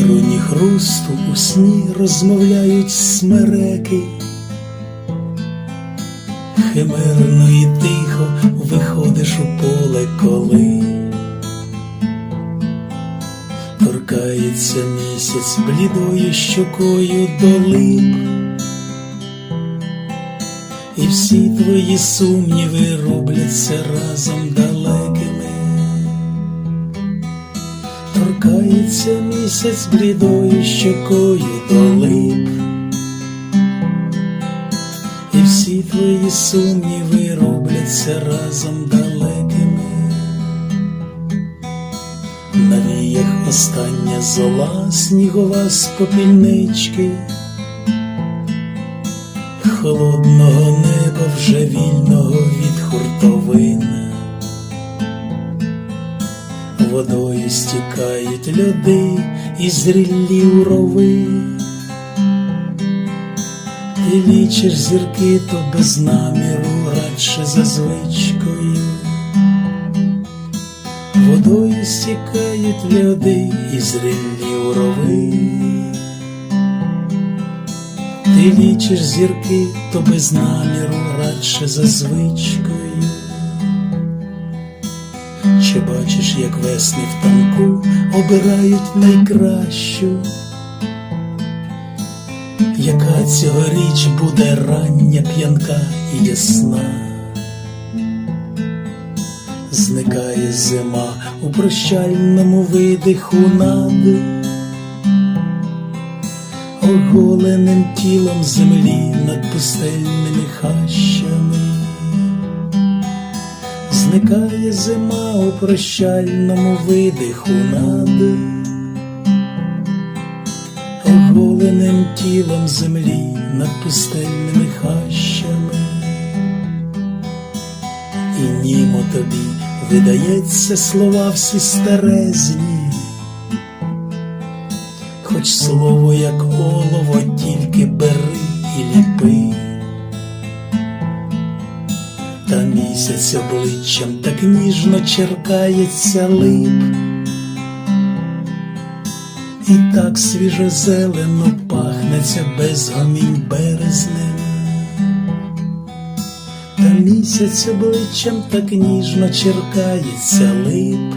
труні хрусту у сні розмовляють смереки. Химерно і тихо виходиш у поле, коли торкається місяць блідою щокою до лип, і всі твої сумніви робляться разом далекими. Торкається місяць блідою щокою до лип, і всі твої сумніви робляться разом далекими. На віях остання зола, снігова з попільнички, холодного неба вже вільного від хуртовин. Водою стікають люди і зрілі урови. Ти лічиш зірки, то без наміру, радше за звичкою. Водою стікають люди і зрілі урови. Ти лічиш зірки, то без наміру, радше за звичкою. Чи бачиш, як весни в танку обирають найкращу? Яка цьогоріч буде рання п'янка і ясна? Зникає зима у прощальному видиху над оголеним тілом землі над пустельними хащами. Зникає зима у прощальному видиху над оголеним тілом землі над пустельними хащами. І німо тобі видається слова всі старезні, хоч слово, як олово, тільки бери і ліпи. Місяць обличчям так ніжно черкається лип, і так свіжо зелено пахнеться безгомінь березнем. Та місяць обличчям так ніжно черкається лип,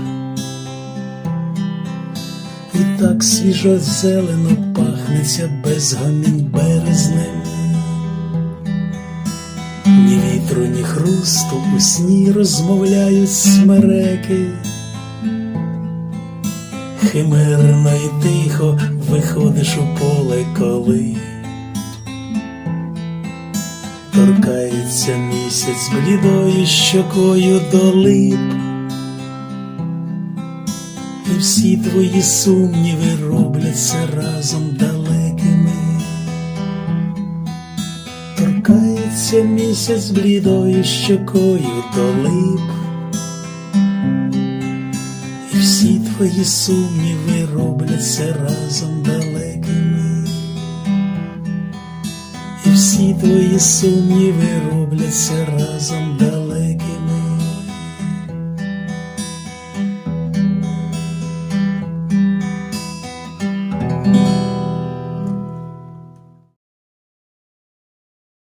і так свіжо зелено пахнеться безгомінь березнем. Ні вітру, ні хрусту у сні розмовляють смереки. Химерно і тихо виходиш у поле, коли торкається місяць блідою щокою до лип, і всі твої сумніви робляться разом далекими. Торкається місяць блідою щокою долип, і всі твої сумніви робляться разом далекими, і всі твої сумніви робляться разом далекими.